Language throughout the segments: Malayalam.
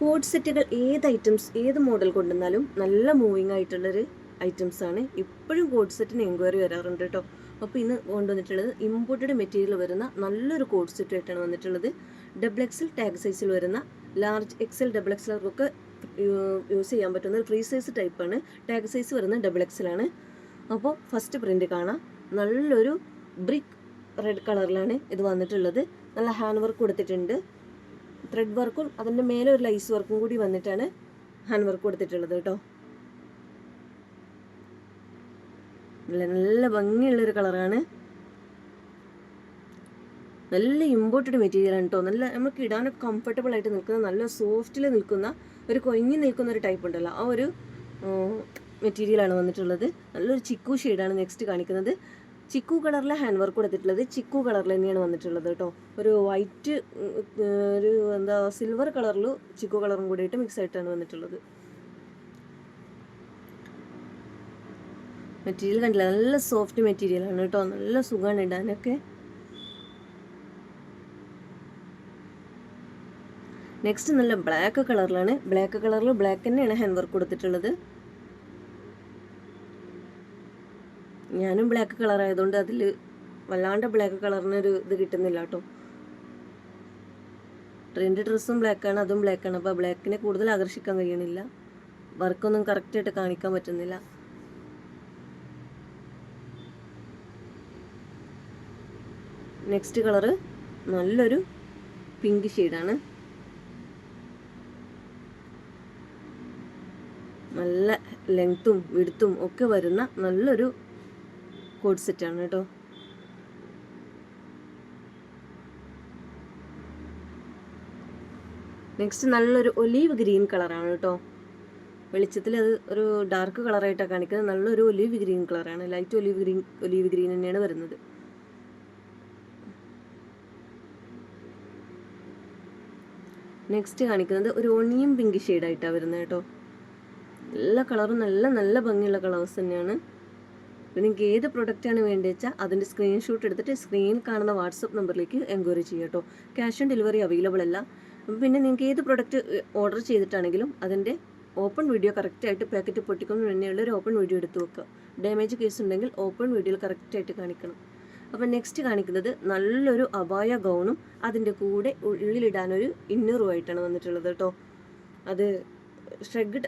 കോഡ് സെറ്റുകൾ ഏത് ഐറ്റംസ് ഏത് മോഡൽ കൊണ്ടുവന്നാലും നല്ല മൂവിങ് ആയിട്ടുള്ളൊരു ഐറ്റംസ് ആണ്. ഇപ്പോഴും കോഡ് സെറ്റിന് എൻക്വയറി വരാറുണ്ട് കേട്ടോ അപ്പോൾ ഇന്ന് കൊണ്ടുവന്നിട്ടുള്ളത് ഇമ്പോർട്ടഡ് മെറ്റീരിയൽ വരുന്ന നല്ലൊരു കോഡ് സെറ്റ് ആയിട്ടാണ് വന്നിട്ടുള്ളത്. ഡബിൾ എക്സൽ ടാഗ് സൈസിൽ വരുന്ന ലാർജ് എക്സൽ ഡബിൾ എക്സലർക്കൊക്കെ യൂസ് ചെയ്യാൻ പറ്റുന്ന ഫ്രീ സൈസ് ടൈപ്പാണ് ടാഗ് സൈസ് വരുന്ന ഡബിൾ എക്സലാണ് അപ്പോൾ ഫസ്റ്റ് പ്രിന്റ് കാണാം. നല്ലൊരു ബ്രിക്ക് റെഡ് കളറിലാണ് ഇത് വന്നിട്ടുള്ളത്. നല്ല ഹാൻഡ് വർക്ക് കൊടുത്തിട്ടുണ്ട്. ത്രെഡ് വർക്കും അതിന്റെ മേലെ ഒരു ലൈസ് വർക്കും കൂടി വന്നിട്ടാണ് ഹാൻഡ് വർക്ക് കൊടുത്തിട്ടുള്ളത് കേട്ടോ. നല്ല ഭംഗിയുള്ളൊരു കളറാണ് നല്ല ഇമ്പോർട്ടഡ് മെറ്റീരിയൽ ആണ് കേട്ടോ നല്ല നമുക്ക് ഇടാനൊക്കെ കംഫർട്ടബിൾ ആയിട്ട് നിൽക്കുന്ന നല്ല സോഫ്റ്റിൽ നിൽക്കുന്ന ഒരു കൊഞ്ഞി നിൽക്കുന്ന ഒരു ടൈപ്പ് ഉണ്ടല്ലോ. ആ ഒരു മെറ്റീരിയലാണ് വന്നിട്ടുള്ളത്. നല്ലൊരു ചിക്കു ഷെയ്ഡാണ് നെക്സ്റ്റ് കാണിക്കുന്നത്. ചിക്കു കളറിലെ ഹാൻഡ് വർക്ക് കൊടുത്തിട്ടുള്ളത് ചിക്കു കളറിൽ തന്നെയാണ് വന്നിട്ടുള്ളത് കേട്ടോ. ഒരു വൈറ്റ് ഒരു എന്താ സിൽവർ കളറിൽ ചിക്കു കളറും കൂടിയിട്ട് മിക്സ് ആയിട്ടാണ് വന്നിട്ടുള്ളത്. മെറ്റീരിയൽ കണ്ടില്ല? നല്ല സോഫ്റ്റ് മെറ്റീരിയൽ ആണ് കേട്ടോ. നല്ല സുഖമാണ് ഇടാനൊക്കെ. നെക്സ്റ്റ് നല്ല ബ്ലാക്ക് കളറിലാണ് ബ്ലാക്ക് കളറിൽ ബ്ലാക്ക് തന്നെയാണ് ഹാൻഡ് വർക്ക് കൊടുത്തിട്ടുള്ളത്. ഞാനും ബ്ലാക്ക് കളർ ആയതുകൊണ്ട് അതിൽ വല്ലാണ്ട് ബ്ലാക്ക് കളറിനൊരു ഇത് കിട്ടുന്നില്ല കേട്ടോ ട്രെൻഡ് ഡ്രസ്സും ബ്ലാക്കാണ് അതും ബ്ലാക്കാണ് അപ്പോൾ ബ്ലാക്കിനെ കൂടുതൽ ആകർഷിക്കാൻ കഴിയണില്ല. വർക്കൊന്നും കറക്റ്റായിട്ട് കാണിക്കാൻ പറ്റുന്നില്ല. നെക്സ്റ്റ് കളറ് നല്ലൊരു പിങ്ക് ഷെയ്ഡാണ് നല്ല ലെങ്ത്തും വിടുത്തും ഒക്കെ വരുന്ന നല്ലൊരു കോഡ് സെറ്റാണ് കേട്ടോ. നെക്സ്റ്റ് നല്ലൊരു ഒലീവ് ഗ്രീൻ കളറാണ് കേട്ടോ. വെളിച്ചത്തിൽ അത് ഒരു ഡാർക്ക് കളറായിട്ടാണ് കാണിക്കുന്നത്. നല്ലൊരു ഒലീവ് ഗ്രീൻ കളറാണ്. Light olive green olive green തന്നെയാണ് വരുന്നത്. നെക്സ്റ്റ് കാണിക്കുന്നത് ഒരു ഒണിയും പിങ്ക് ഷെയ്ഡായിട്ടാണ് വരുന്നത് കേട്ടോ. എല്ലാ കളറും നല്ല നല്ല ഭംഗിയുള്ള കളേഴ്സ് തന്നെയാണ്. നിങ്ങൾക്ക് ഏത് പ്രൊഡക്റ്റാണ് വേണ്ടത് വെച്ചാൽ അതിന്റെ സ്ക്രീൻഷോട്ട് എടുത്തിട്ട് സ്ക്രീൻ കാണുന്ന വാട്സപ്പ് നമ്പറിലേക്ക് എൻക്വയറി ചെയ്യുക കേട്ടോ. ക്യാഷ് ഓൺ ഡെലിവറി അവൈലബിൾ അല്ല. പിന്നെ നിങ്ങൾക്ക് ഏത് പ്രൊഡക്റ്റ് ഓർഡർ ചെയ്തിട്ടാണെങ്കിലും അതിന്റെ ഓപ്പൺ വീഡിയോ കറക്റ്റായിട്ട് പാക്കറ്റ് പൊട്ടിക്കുന്നതിന് തന്നെയുള്ള ഒരു ഓപ്പൺ വീഡിയോ എടുത്ത് വെക്കുക. ഡാമേജ് കേസ് ഉണ്ടെങ്കിൽ ഓപ്പൺ വീഡിയോയിൽ കറക്റ്റായിട്ട് കാണിക്കണം. അപ്പം നെക്സ്റ്റ് കാണിക്കുന്നത് നല്ലൊരു അപായ ഗൗണും അതിന്റെ കൂടെ ഉള്ളിലിടാനൊരു ഇന്നറുമായിട്ടാണ് വന്നിട്ടുള്ളത് കേട്ടോ. അത് ഷ്രെഗ്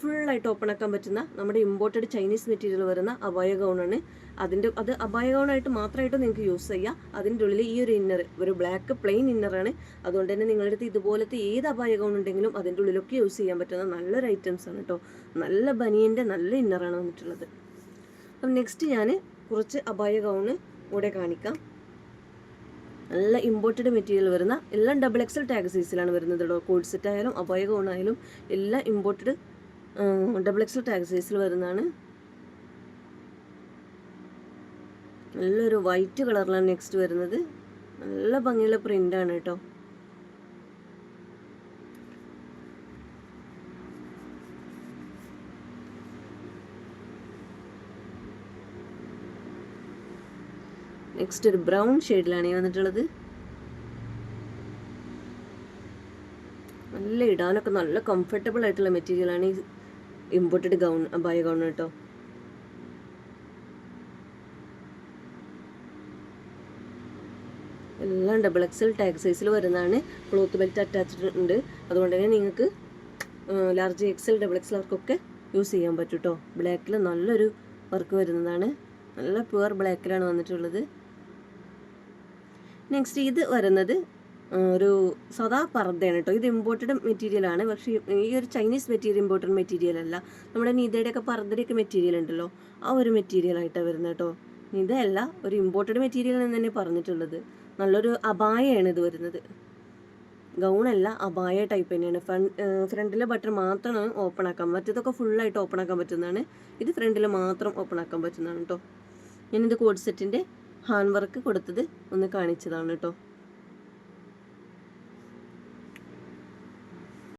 ഫുള്ളായിട്ട് ഓപ്പൺ ആക്കാൻ പറ്റുന്ന നമ്മുടെ ഇമ്പോർട്ടഡ് ചൈനീസ് മെറ്റീരിയൽ വരുന്ന അബായ ഗൗണാണ് അതിന്റെ അത് അബായ ഗൗണായിട്ട് മാത്രമായിട്ട് നിങ്ങൾക്ക് യൂസ് ചെയ്യാം. അതിന്റെ ഉള്ളിൽ ഈ ഒരു ഇന്നർ ഒരു ബ്ലാക്ക് പ്ലെയിൻ ഇന്നറാണ് അതുകൊണ്ട് തന്നെ നിങ്ങളുടെ അടുത്ത് ഇതുപോലത്തെ ഏത് അബായ ഗൗൺ ഉണ്ടെങ്കിലും അതിന്റെ ഉള്ളിലൊക്കെ യൂസ് ചെയ്യാൻ പറ്റുന്ന നല്ലൊരു ഐറ്റംസ് ആണ് കേട്ടോ നല്ല ബനിയന്റെ നല്ല ഇന്നറാണ് വന്നിട്ടുള്ളത്. അപ്പം നെക്സ്റ്റ് ഞാൻ കുറച്ച് അബായ ഗൗണ് കൂടെ കാണിക്കാം. നല്ല ഇമ്പോർട്ടഡ് മെറ്റീരിയൽ വരുന്ന എല്ലാം ഡബിൾ എക്സൽ ടാഗ് സൈസിലാണ് വരുന്നത് കേട്ടോ കോഡ് സെറ്റ് ആയാലും അപായ ഗൗണായാലും എല്ലാം ഇമ്പോർട്ടഡ് ഡബിൾ എക്സൽ ടാഗ് സൈസിൽ വരുന്നതാണ്. നല്ലൊരു വൈറ്റ് കളറിലാണ് നെക്സ്റ്റ് വരുന്നത്. നല്ല ഭംഗിയുള്ള പ്രിന്റാണ് കേട്ടോ നെക്സ്റ്റ് ഒരു ബ്രൗൺ ഷെയ്ഡിലാണ് ഈ വന്നിട്ടുള്ളത്. നല്ല ഇടാനൊക്കെ നല്ല കംഫർട്ടബിൾ ആയിട്ടുള്ള മെറ്റീരിയലാണ് ഈ ഇമ്പോർട്ടഡ് ഗൗൺ അബായ ഗൗൺ കേട്ടോ എല്ലാം ഡബിൾ എക്സൽ ടാഗ് സൈസിൽ വരുന്നതാണ്. ക്ലോത്ത് ബെൽറ്റ് അറ്റാച്ച്ഡ് ഉണ്ട്. അതുകൊണ്ട് തന്നെ നിങ്ങൾക്ക് ലാർജ് എക്സൽ ഡബിൾ എക്സൽ വർക്കൊക്കെ യൂസ് ചെയ്യാൻ പറ്റും കേട്ടോ ബ്ലാക്കിൽ നല്ലൊരു വർക്ക് വരുന്നതാണ്. നല്ല പ്യുവർ ബ്ലാക്കിലാണ് വന്നിട്ടുള്ളത്. നെക്സ്റ്റ് ഇത് വരുന്നത് ഒരു സദാ പർദ്ദയാണ് കേട്ടോ ഇത് ഇമ്പോർട്ടഡ് മെറ്റീരിയൽ ആണ്. പക്ഷേ ഈ ഒരു ചൈനീസ് മെറ്റീരിയൽ ഇമ്പോർട്ടഡ് മെറ്റീരിയൽ അല്ല. നമ്മുടെ നീതയുടെയൊക്കെ പർദ്ദയുടെയൊക്കെ മെറ്റീരിയൽ ഉണ്ടല്ലോ. ആ ഒരു മെറ്റീരിയൽ ആയിട്ടാണ് വരുന്നത് കേട്ടോ നിതയല്ല ഒരു ഇമ്പോർട്ടഡ് മെറ്റീരിയൽ എന്ന് തന്നെ പറഞ്ഞിട്ടുള്ളത്. നല്ലൊരു അപായയാണ് ഇത് വരുന്നത്. ഗൗണല്ല അപായ ടൈപ്പ് തന്നെയാണ്. ഫ്രണ്ട് ഫ്രണ്ടിലെ ബട്ടൺ മാത്രമാണ് ഓപ്പൺ ആക്കാൻ മറ്റേതൊക്കെ ഫുള്ളായിട്ട് ഓപ്പൺ ആക്കാൻ പറ്റുന്നതാണ്. ഇത് ഫ്രണ്ടിൽ മാത്രം ഓപ്പൺ ആക്കാൻ പറ്റുന്നതാണ് കേട്ടോ ഞാനിത് കോഡ് സെറ്റിന്റെ ഹാൻഡ് വർക്ക് കൊടുത്തത് ഒന്ന് കാണിച്ചതാണ് കേട്ടോ